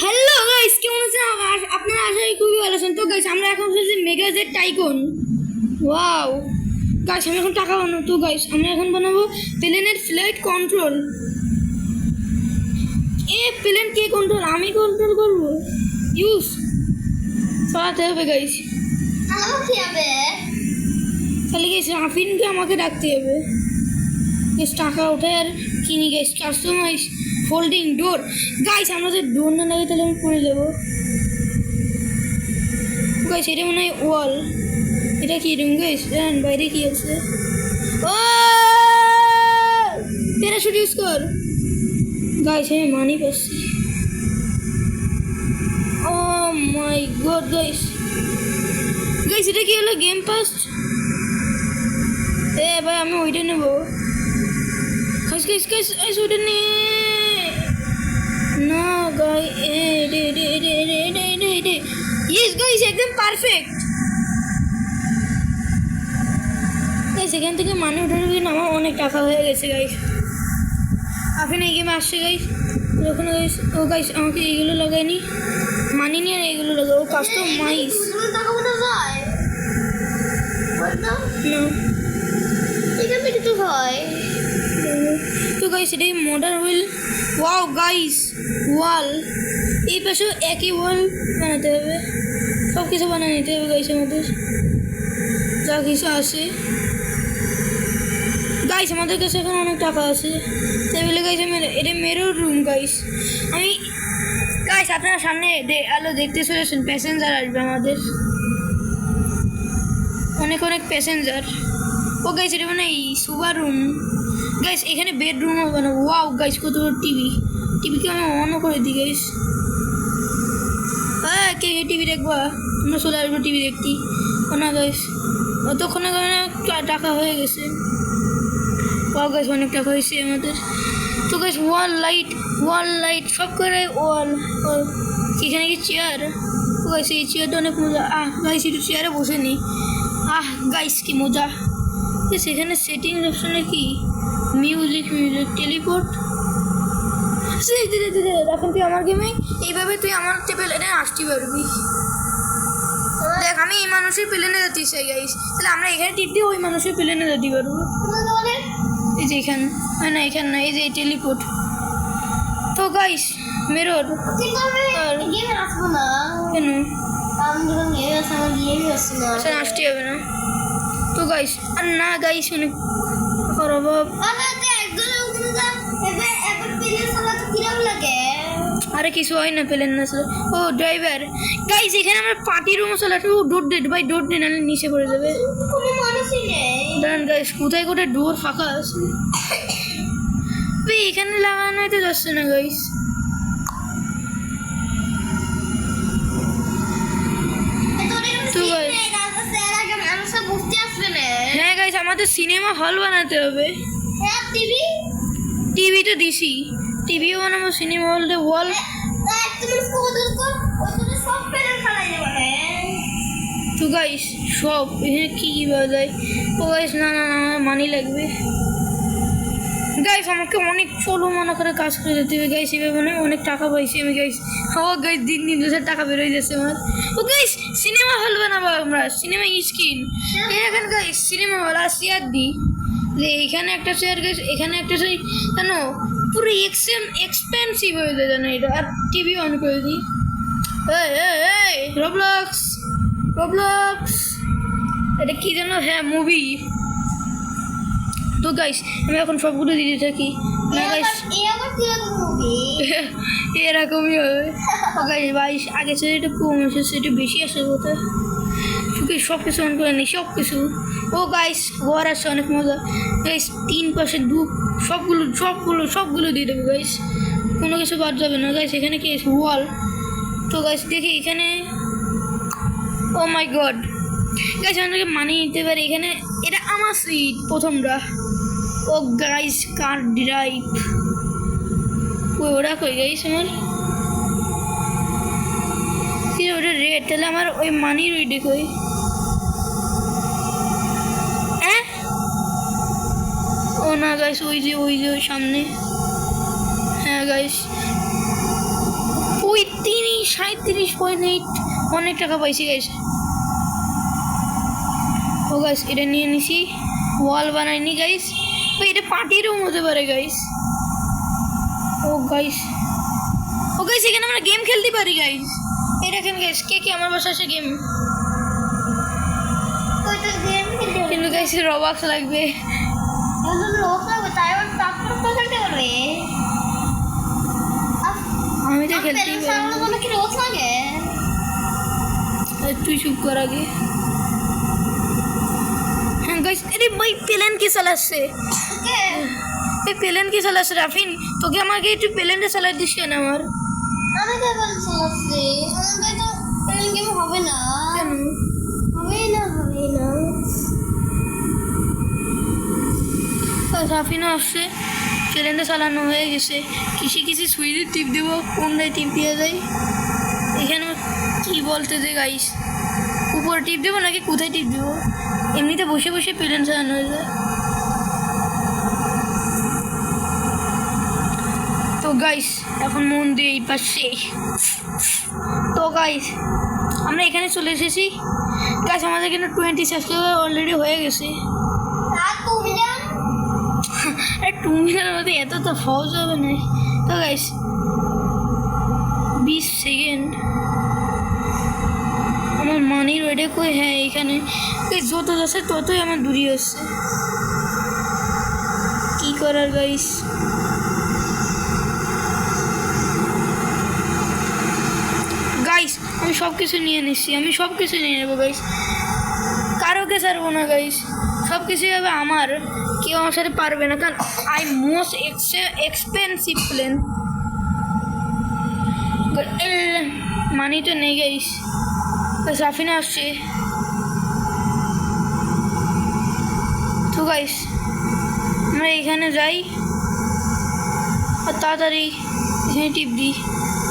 Hello guys কেমন আছেন? আপনারা আশা করি খুবই ভালো আছেন। তো গাইস আমরা এখন হচ্ছে mega jet tycoon wow guys আমি এখন টাকা বানাবো। তো গাইস আমরা এখন বানাবো প্লেনের ফ্লাইট কন্ট্রোল এ প্লেন কে কন্ট্রোল আমি কন্ট্রোল করব। ইউজ চালাতে হবে গাইস তাহলে গাইস আফিনকে আমাকে ডাকতে হবে। টাকা ওঠে আর কিনি guys customize folding door guys আমরা যে ডোর না লাগে তাহলে আমি পড়ে যাব। গাইস এটা মনে হয় ওয়াল এটা কি রুম গাইস জানেন, বাইরে কি আছে? ও! প্যারাশুট ইউজ কর। গাইস আমি মানি পাচ্ছি। Oh my god guys guys এটা কি হলো গেম পাস এ, ভাই, আমি ওইটা নেব। খাস খাস খাস ওইটা নে। রে রে ইয়েস গাইস একদম পারফেক্ট গাইস এখান থেকে মানে ওঠার জন্য আমার অনেক টাকা হয়ে গেছে গাইস আপনি এই গেমে আসছে গাইস যখন গাইস ও গাইস আমাকে এইগুলো লাগায়নি। মানি নিয়ে এইগুলো লাগাও কাস্টম মাইস তো গাইস এটাই modern wheel wow guys wall এই পাশেও একই ওয়াল বানাতে হবে। সব কিছু বানিয়ে নিতে হবে গাইস আমাদের। যা কিছু আছে। গাইস আমাদের কাছে এখন অনেক টাকা আছে। তাই বলে গাইস আমি এটা মেরোর রুম গাইস আমি গাইস আপনারা সামনে আলো দেখতে চলেছেন প্যাসেঞ্জার আসবে আমাদের। অনেক অনেক প্যাসেঞ্জার ও গাইস এটা মানে সুপার রুম গাইস এখানে বেডরুমও বানাবো ওয়াও গাইস কত বড় টিভি টিভিকে আমি অনও করে দিই গাইস হ্যাঁ কে কে টিভি দেখবা? তোমরা চলে আসব টিভি দেখতে। না গাইস অতক্ষণে টাকা হয়ে গেছে। ওয়াও গাইস অনেক টাকা হয়েছে আমাদের। তো guys wall light wall light সব করে ওয়াল এখানে কি চেয়ার তো গাইস এই চেয়ারটা অনেক মজা। আহ গাইস একটু চেয়ারে বসে নি। আহ গাইস কি মজা। সেখানে সেটিং অপশনে কি? মিউজিক মিউজিক টেলিপোর্ট ধীরে ধীরে এখন তুই আমার গেমে এইভাবে তুই আমার এটা আসতে পারবি। দেখ আমি এই মানুষের প্লেনে যেতে চাই গাইস তাহলে আমরা এখানে টিপ দিয়ে ওই মানুষের প্লেনে যেতে পারব। এই যে এখান না না এখান না এই যে টেলিপোর্ট তো গাইস মেরোর আর? না কেন? আসতে হবে না। তো গাইস আর না গাইস অনেক অভাব আরে কিছু হয় না পেলেন না স্যার ও ড্রাইভার গাইস এখানে আমার পার্টি মশলাটা আসব ডোর ডেট ভাই ডোর ডেট নাহলে নিচে পড়ে যাবে। কোনো মানুষই নেই। দাঁড়ান গাইস কোথায় কোথায় ডোর ফাঁকা আছে? ভাই এখানে লাগানো হয়তো যাচ্ছে না গাইস আমাদের সিনেমা হল বানাতে হবে। টিভি? তো দিছি। টিভিও বানাবো সিনেমা হলতে ওয়াল তো গাইস সব এখানে কি কি পাওয়া যায়? ও গাইস না না না মানি লাগবে। গাইস আমাকে অনেক চলো মনে করে কাজ করে যেতে হবে। গাইস এভাবে মানে অনেক টাকা পাইছি আমি গাইস হাওয়া গাইস দিন দিন দু টাকা বেরোয় যাচ্ছে আমার। ও গাইস সিনেমা হল বানাবো আমরা, সিনেমা স্ক্রিন। এখানকার সিনেমা হল আর চেয়ার দিই যে এখানে একটা চেয়ার গেছে এখানে একটা সেই কেন পুরো এক্সেম এক্সপেন্সিভ হয়ে যায় জানো এটা। আর টিভি অন করে দিই রবলক্স রবলক্স এটা কি যেন হ্যাঁ মুভি তো গাইস আমি এখন সবগুলো দিতে থাকি। না গাইস এরকমই হবে। গাইস বাইশ আগে সেটা একটু কম এসেছে একটু বেশি আসে কোথায় তোকে সব কিছু অন করে নি সব কিছু ও গাইস ঘর আছে অনেক মজা। গাইস তিন পাশে দু সবগুলো সবগুলো সবগুলো দিয়ে দেবো গাইস কোনো কিছু বাদ যাবে না। গাইস এখানে কি ওয়াল তো গাইস দেখি এখানে। ও মাই গড গাইস আমাদেরকে মানিয়ে নিতে পারে। এখানে এটা আমার সিট প্রথমটা। ও গাইস কার ড্রাইভ ওই ওরা কই গাইস আমার? কি ওটা রেড তাহলে আমার ওই মানি রেডি কই? হ্যাঁ? ও না গাইস ওই যে ওই যে সামনে। হ্যাঁ গাইস ওই তিন সাঁত্রিশ পয়েন্ট এইট অনেক টাকা পাইছি গাইস ও গাইস এটা নিয়ে নিছি। ওয়াল বানাইনি গাইস এটা পার্টি রুম হতে পারে guys oh guys oh guys এখানে আমরা গেম খেলতে পারি গাইস এই দেখেন গাইস কে কে আমার বাসায় আসে গেম কয়টা গেম খেলতে হবে? কিন্তু গাইস রবাক্স লাগবে। আমি তো খেলতে তুই চুপ কর আগে। গাইস আরে ভাই প্লেন কি চালাচ্ছে এই প্লেন কি চালাচ্ছে রাফিন তোকে আমাকে একটু প্লেনটা চালাই দিস কেন আমার? আমি তো বলছি আসছি তো ট্রেনিং গেম হবে না। হবে না হবে না। রাফিনও আসছে। প্লেনটা চালানো হয়ে গেছে। কিসে কিসে সুইচে টিপ দেবো কোনটায় টিপ দেওয়া যায়? এখানে কি বলতে দে গাইস উপরে টিপ দেবো নাকি কোথায় টিপ দেবো? এমনিতে বসে বসে প্লেন চালানো হয়ে যায়। তো গাইস এখন মন দিয়ে এই পাশে। তো গাইস আমরা এখানে চলে এসেছি। গাইস আমাদের কিন্তু টোয়েন্টি সাবস্ক্রাইবার অলরেডি হয়ে গেছে। টু মিনিটের মধ্যে এত তো সহজ হবে না। তো গাইস বিশ সেকেন্ড আমার মানি রয়েডে কই? হ্যাঁ এখানে। এই যত যাচ্ছে ততই আমার দূরি হচ্ছে। কি করার গাইস গাইস আমি সব কিছু নিয়ে নিচ্ছি আমি সব কিছু নিয়ে নেব গাইস কারোকে ছাড়বো না গাইস সব কিছুই হবে আমার। কেউ আমার সাথে পারবে না। কারণ আই মোস্ট এক্সপেন্সিভ প্লেন মানিটা নেই গাইস সাফিনা আসছে। তো গাইস আমরা এখানে যাই আর তাড়াতাড়ি এখানে টিপ দিই।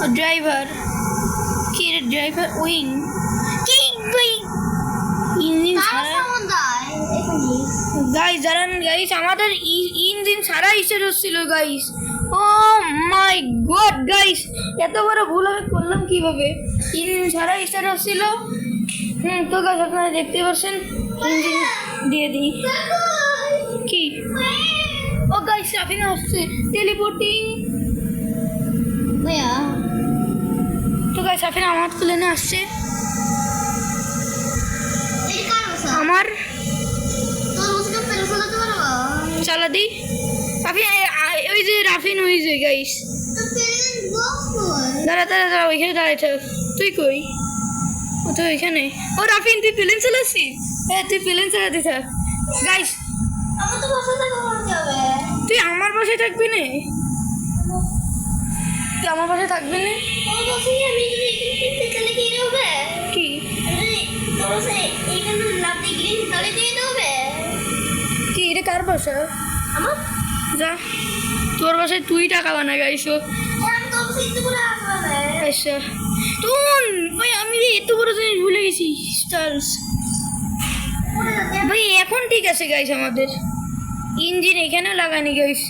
আর ড্রাইভার কি রে ড্রাইভার উইং ইঞ্জিন ছাড়া গাইস জানান গাইস আমাদের ইঞ্জিন সারা স্টার্ট হচ্ছিল guys oh my god guys এত বড় ভুল আমি করলাম কীভাবে? সারা স্টার্ট হচ্ছিল হুম তো গাইস আপনারা দেখতে পাচ্ছেন ইঞ্জিন দিয়ে দিই। কি? ও গাইস সাফিনা আসছে টেলিপোর্টিং ভাইয়া। তো গাইস সাফিনা আমার প্লেনে আসছে। আমার? চালা দিই রাফিন এ- আ- ওই যে রাফিন ওই যে গাইস দাঁড়া দাঁড়া দাঁড়া ওইখানে দাঁড়াই থাক তুই কই? ও তো ওইখানে। ও রাফিন তুই প্লেন চালাচ্ছিস হ্যাঁ তুই প্লেন চালাতে থাক। গাইস বসে তুই আমার পাশে থাকবি না? তুই আমার পাশে থাকবি না? বসে বসে কি এটা কার বাসা? আমার? যা। তোর বাসায় তুই টাকা বানা আসবে আচ্ছা। তুন ভাই, আমি এত বড় জিনিস ভুলে গেছি স্টার্স ভাই, এখন ঠিক আছে গাইস আমাদের। ইঞ্জিন এখানেও লাগানি গাইস।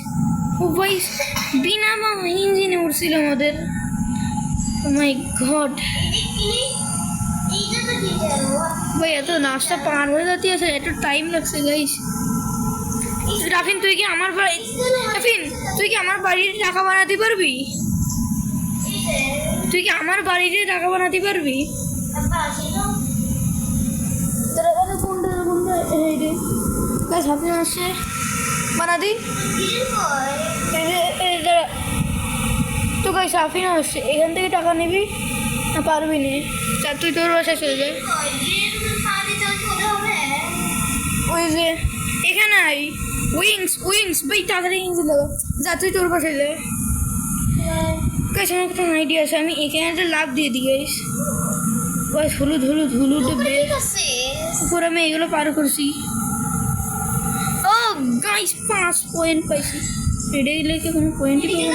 ও ভাই, বিনা ইঞ্জিনে উঠছিল আমাদের। মাই ডিটেল ভাই, এত নাস্তা পার হয়ে যাতে আছে একটু টাইম লাগছে গাইস। রাফিন তুই কি আমার বাড়ি রাফিন তুই কি আমার বাড়ির টাকা বানাতে পারবি? তুই কি আমার বাড়িতে টাকা বানাতে পারবি? তোরা বলে কোনটা কোনটা এই রে। গাইস আসছে বানা দিই এই যে- এই তো গাইস আফিনা আসছে এখান থেকে টাকা নিবি? না পারবি না। তা তুই তোর বাসায় চলে যা। ওই যে এখানে আই উইংস উইংস ভাই তাড়াতাড়ি ইঞ্জিন লাগা যা তুই তোর পাশে যা। গাইস আমার একটা আইডিয়া আছে আমি এখানে একটা লাভ দিয়ে দিই গাইস গাইস হলুদ হলুদ হলুদ উপর আমি এগুলো পার করছি। ও গাইস পাঁচ পয়েন্ট পাইছি। এটা কি কোনো পয়েন্টই পাবো?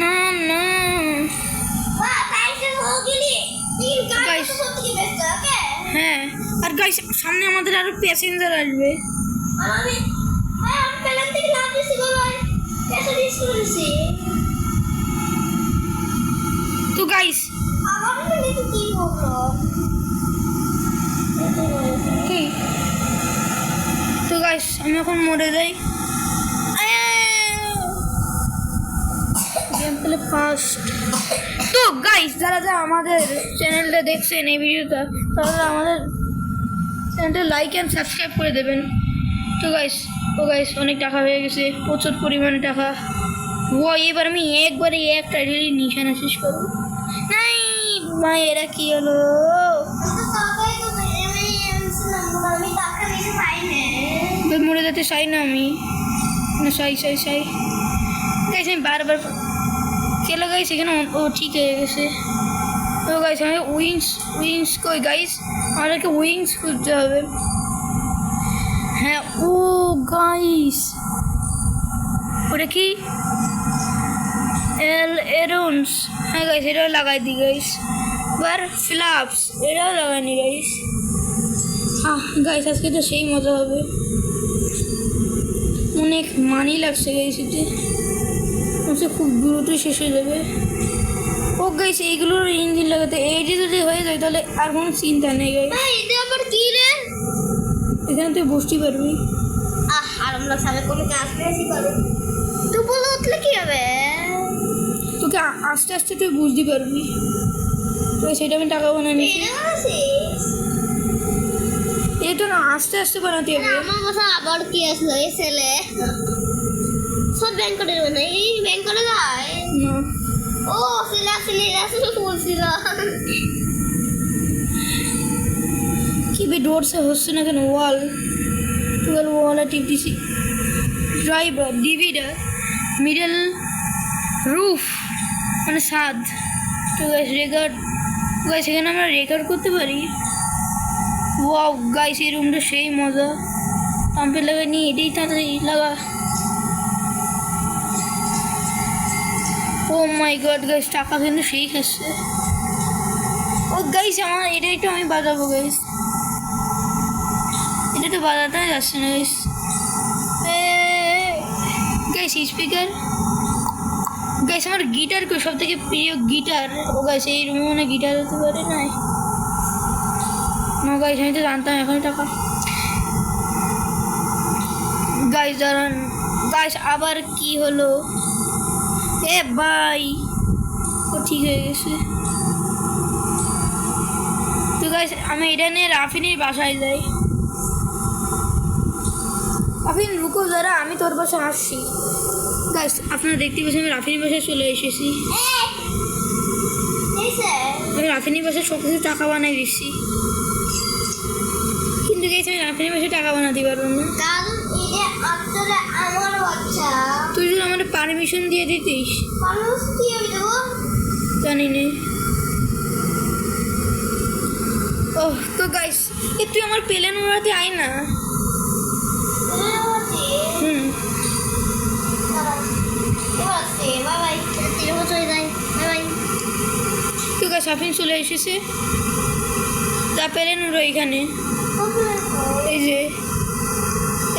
না। না না। হ্যাঁ। আর গাইস সামনে আমাদের আরও প্যাসেঞ্জার আসবে। তো গাইস আমার কি তো গাইস আমি এখন মরে যাই। ফার্স্ট তো গাইস যারা যারা আমাদের চ্যানেলটা দেখছেন এই ভিডিওটা তারা আমাদের চ্যানেলটা লাইক অ্যান্ড সাবস্ক্রাইব করে দেবেন। তো গাইস ও গাইস অনেক টাকা হয়ে গেছে, প্রচুর পরিমাণে টাকা। ও, এবার আমি একবারে একটা রেলি নিশানা শেষ করব। নাই মা এরা কি হলো? মরে যেতে চাই না আমি। না সাই সাই চাই। গাইস আমি বারবার খেলো গাইস এখানে ও- ঠিক হয়ে গেছে। ও গাইস আমি উইংস উইংস কই গাইস আমাদেরকে উইংস খুঁজতে হবে। হ্যাঁ ও গাইস ওটা কি? এল এরোনস হ্যাঁ গাইস এটাও লাগাই দিই গাইস বার ফ্লাপস এটাও লাগাই লাগাইনি গাইস হ্যাঁ গাইস আজকে তো সেই মজা হবে। অনেক মানি লাগছে গাইস এতে। হচ্ছে খুব দ্রুত শেষ হয়ে যাবে। ও গাইস এইগুলোর ইঞ্জিন লাগাতে এইটি যদি হয়ে যায় তাহলে আর কোনো চিন্তা নেই গাইস আবার কি রে? এখানে তুই বসতে পারবি। আহ আর আমরা সামনে কোনো কাজ পেয়েছি করো তো বলে উঠলে কি হবে? তোকে আস্তে আস্তে তুই বুঝতে পারবি। তো সেটা আমি টাকা বানিয়ে নিচ্ছি এটা না আস্তে আস্তে বানাতে হবে। আমার কথা আবার কি আসলো এই ছেলে? সব ব্যাংক করে দেবে এই ব্যাংক করে যায় ও ছেলে আসলে আসলে বলছিল কি বে ডোরসে হচ্ছে না কেন ওয়াল টুয়েলভ ওয়ালে টিপ দিছি। ড্রাইভার ডিভিডার মিডল রুফ মানে সাদ তো গাইস রেকর্ড গাইস এখানে আমরা রেকর্ড করতে পারি? ওয়াও গাইস এই রুমটা সেই মজা। পাম্পে লাগা নিয়ে এটাই তাড়াতাড়ি লাগা। মাই গড গাইস টাকা কিন্তু সেই খাচ্ছে ও গাইস আমার এটা একটু আমি বাজাবো গাইস এটা তো বাজাতে যাচ্ছে না গাইস গাইস স্পিকার গাইস আমার গিটার কই? সব থেকে প্রিয় গিটার ও গাইস এই রুমে মনে গিটার হতে পারে না না গাইস আমি তো জানতাম এখন টাকা। গাইস দাঁড়ান। গাইস আবার কি হলো? এ ভাই ও ঠিক হয়ে গেছে। তো গাইস আমি এটা নিয়ে রাফিনের বাসায় যাই। রাফিন রুকো যারা আমি তোর পাশে আসছি। গাইস আপনারা দেখতে পাচ্ছেন আমি রাফিনের বাসায় চলে এসেছি। আমি রাফিনের বাসায় সব কিছু টাকা বানাই দিচ্ছি। কিন্তু গাইস আমি রাফিনের বাসায় টাকা বানাতে পারব না। কারণ এটা আমার বাচ্চা। পারমিশন দিয়ে দিতিস? জানি নে ওহ তো গাইস এ তুই আমার পেলেন উড়াতে আয় না। হুম। তো গাইস আফিন চলে এসেছে। তা প্লেন উড়ো এখানে। এই যে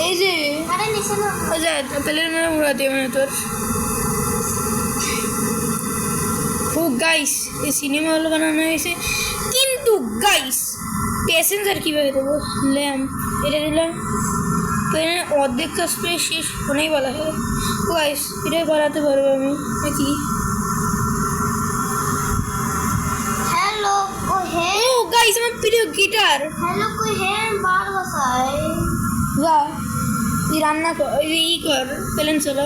এই যে আরে নিচে না ও যা প্লেন উড়াতে মানে তোর। ও গাইস এই সিনেমা হল বানানো হয়েছে। কিন্তু গাইস প্যাসেঞ্জার কীভাবে দেবো? ল্যাম্প এটা দিলাম। ট্রেনের অর্ধেক কাজ প্রায় শেষ ফোনেই বলা হয় গাইস এটাই বাড়াতে পারব আমি নাকি? Hello oh hey. গাইস আমার প্রিয় গিটার হ্যালো কই হে বার বসাই যা তুই রান্না ই কর, প্লেন চলো।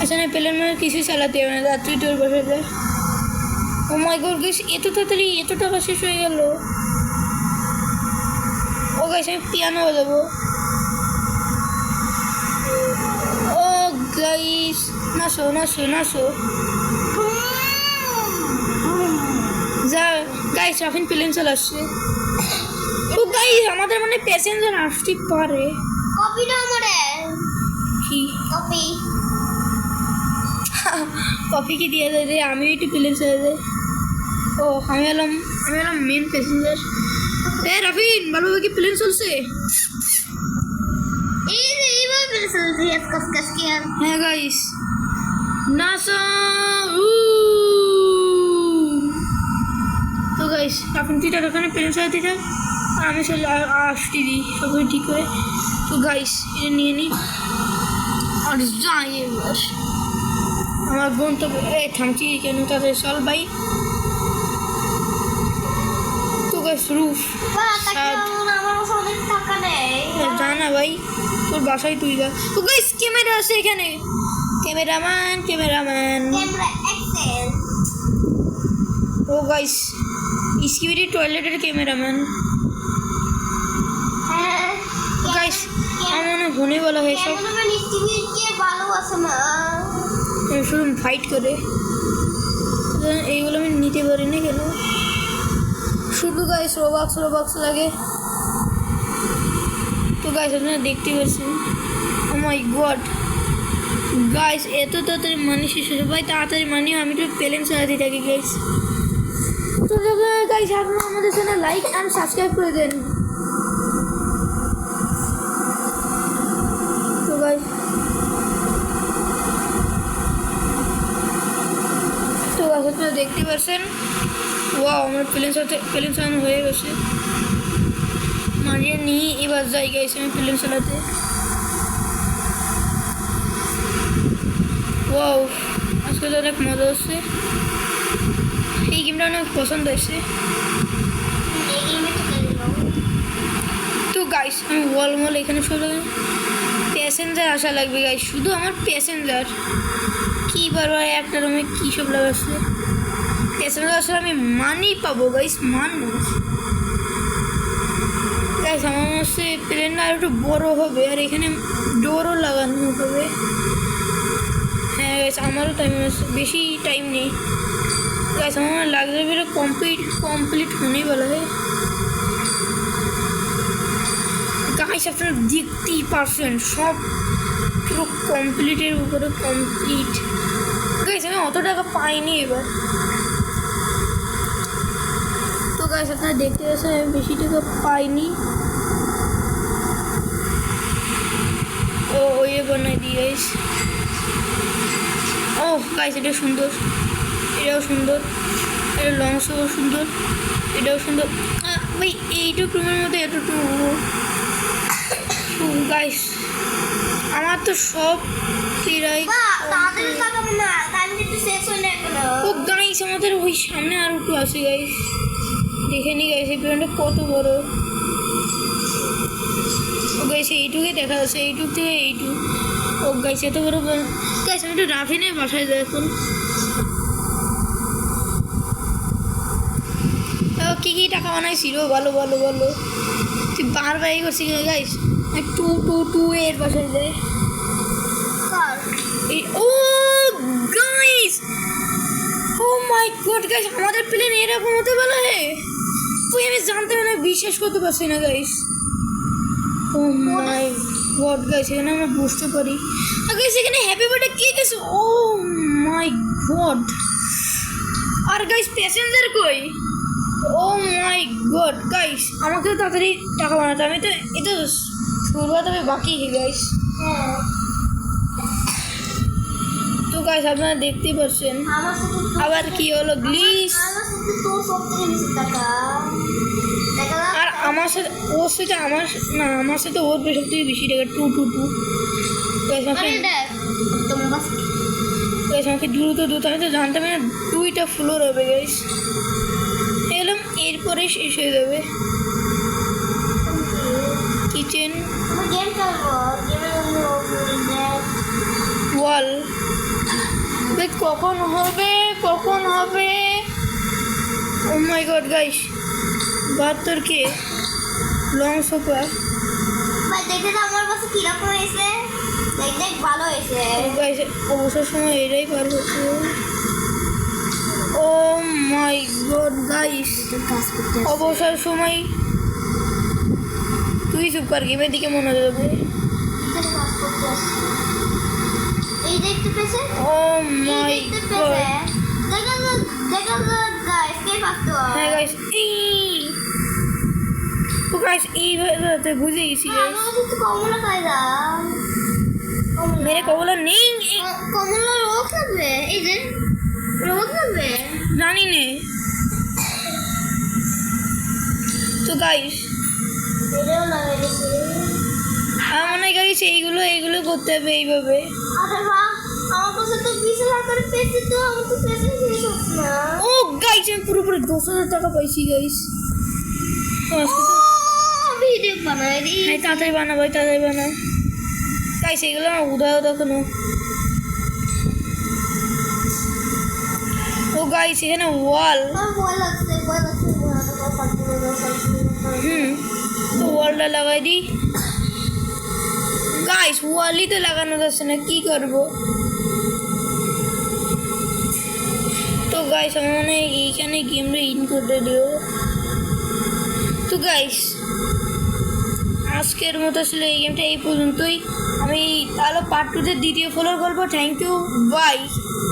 আচ্ছা না প্লেন মানে কিছুই চালাতে হবে না তুই তোর বসে যা ও মাই গড গাইস এত তাড়াতাড়ি, এত টাকা শেষ হয়ে গেল। ও গাইস আমি পিয়ানো বাজাবো। ও গাইস নাচো নাচো নাচো। যা গাইস এখন প্লেন চলে আসছে। ও গাইস আমাদের মানে প্যাসেঞ্জার আসতে পারে। কপিটা আমারে। কি? কপি কফি কি দিয়ে যায় রে? আমি একটু প্লেন চলে যাই। ও আমি এলাম আমি এলাম মেন প্যাসেঞ্জার এ রাফিন ভালোভাবে কি প্লেন চলছে? এই যে এইভাবে সেলসিয়াস কসকস কিয়ার হ্যাঁ গাইস নাসা তো গাইস এখন তুই তার ওখানে পেন চালাতে থাক আমি চলে আসতে দিই সব ঠিক করে তো গাইস এটা নিয়ে নিই আর যাই এবার। আমার গন্তব্য এই থামছি কেন তাদের চল ভাই তো গাইস রুফ জানা ভাই তোর বাসায় তুই যা। তো গাইস ক্যামেরা আছে এখানে। Cameraman cameraman oh guys Skibidi টয়লেটের ক্যামেরাম্যান আমার মনে হনে বলা হয়েছে। ভালো শুধু ফাইট করে। এইগুলো আমি নিতে পারি না কেন? শুধু গাইস রোবাক্স রোবাক্স লাগে। তো গাইস আপনারা দেখতে পাচ্ছেন? ও মাই গড গাইস এত তাড়াতাড়ি মানি শেষ হয়ে ভাই তাড়াতাড়ি মানি আমি তো প্লেন চালাতে থাকি গাইস তো গাইস আপনারা আমাদের চ্যানেল লাইক অ্যান্ড সাবস্ক্রাইব করে দেন। দেখতে পাচ্ছেন ওয়াও আমার প্লেন সাথে প্লেন চালানো হয়ে গেছে। মারিয়ে নিয়ে এবার যাই গাইছে আমি প্লেন চালাতে ওয়াও আজকে তো অনেক মজা হচ্ছে। এই গেমটা অনেক পছন্দ হয়েছে। তো গাইস আমি ওয়াল মল এখানে সব প্যাসেঞ্জার আসা লাগবে গাইস শুধু আমার প্যাসেঞ্জার কী বারবার একটা রুমে কী সব লাগাচ্ছে। প্যাসেঞ্জার আসলে আমি মানি পাবো গাইস মান গাইস আমার মনে প্লেনটা আর একটু বড় হবে, আর এখানে ডোরও লাগানো হবে। হ্যাঁ গাইস আমারও টাইম বেশি টাইম নেই। গাইস আমার লাগবে বেরো কমপ্লিট কমপ্লিট হনেই বলা হয়। গাইস আপনারা দেখতেই পারছেন, সব পুরো কমপ্লিটের উপরে কমপ্লিট গাইস আমি অত টাকা পাইনি এবার। গাইস আপনারা দেখতে পাচ্ছেন আমি বেশি টাকা পাইনি। ও ওই বানাই দিই গাইস ও গাইস এটা সুন্দর। এটাও সুন্দর। এটা লং শোও সুন্দর। এটাও সুন্দর। ভাই এইটুকু রুমের মধ্যে এতটুকু গাইস আমার তো সব প্রায় ও গাইস আমাদের ওই সামনে আর একটু আছে গাইস দেখে নি প্লেনটা কত বড়। ও গাইস এইটুকুই দেখা যাচ্ছে এইটুক থেকে এইটুক। ও গাইস এত বড় গাইস আমি একটু রাফি নিয়ে বাসায় যাই এখন। কি কি টাকা বানাইছিল? বলো বলো বলো। তুই বারবার এই করছিস গাইস টু টু টু এর বাসায় যায় oh guys oh my god guys আমাদের প্লেন এরকম হতে পারে? তুই আমি জানতে না বিশ্বাস করতে পারছি না guys oh my god guys এখানে আমরা বুঝতে পারি। আর গাইস এখানে হ্যাপি বার্থডে কে গেছে ও মাই গড আর গাইস প্যাসেঞ্জার কই? ও মাই গড গাইস আমাকেও তাড়াতাড়ি টাকা বানাতে আমি তো এটা হবে বাকি গাইস হ্যাঁ। গাইস আপনারা দেখতেই পাচ্ছেন। আবার কি হলো? গ্লিস। আর আমার সাথে ওর সাথে আমার না আমার সাথে ওর সব থেকে বেশি টাকা টু টু টু। আমাকে দ্রুত দ্রুত আমি তো জানতাম না দুইটা ফ্লোর হবে গাইস এলাম এরপরে শেষ হয়ে যাবে। কিচেন ওয়াল কখন হবে? কখন হবে? ও মাই গড গাইস বাহাত্তর কে? লং সোফা ভাই দেখে তো আমার কাছে কীরকম হয়েছে? দেখ দেখ ভালো হয়েছে। গাইস অবসর সময় এটাই পার হচ্ছে ও মাই গড গাইস অবসর সময় তুই চুপ কর গেমের দিকে মনে দেবে দেখতে পেয়েছে ও মাই গড পেয়েছে দেখা যাক গাইস কে পারতো হ্যাঁ গাইস ও গাইস এইভাবে বুঝে গেছি গাইস কাছে তো কমলা কায়দা মেরে কবলা নেই কমলা রোগ লাগবে? এই যে রোগ লাগবে? জানি নে তো গাইস এটাও লাগাই দিছি আমার মনে হয় গাইস এইগুলো এইগুলো করতে হবে এইভাবে। আমার কাছে তো বিশ হাজার করে পেয়েছি তো আমার তো পেয়েছি শেষ হচ্ছে না। ও গাইস আমি পুরোপুরি দশ হাজার টাকা পাইছি গাইস ভিডিও বানাই দিই হ্যাঁ তাড়াতাড়ি বানা ভাই তাড়াতাড়ি বানা গাইস এগুলো আমার উদাহ দেখানো। ও গাইস এখানে ওয়াল হুম তো ওয়ালটা লাগাই দিই গাইস ওয়ালই তো লাগানো যাচ্ছে না কি করব? গাইস আমার মনে হয় এইখানে গেমটা ইন করে দিও। তো গাইস আজকের মতো আসলে এই গেমটা এই পর্যন্তই। আমি তাহলে পার্ট টুতে দ্বিতীয় ফলোর করব থ্যাংক ইউ বাই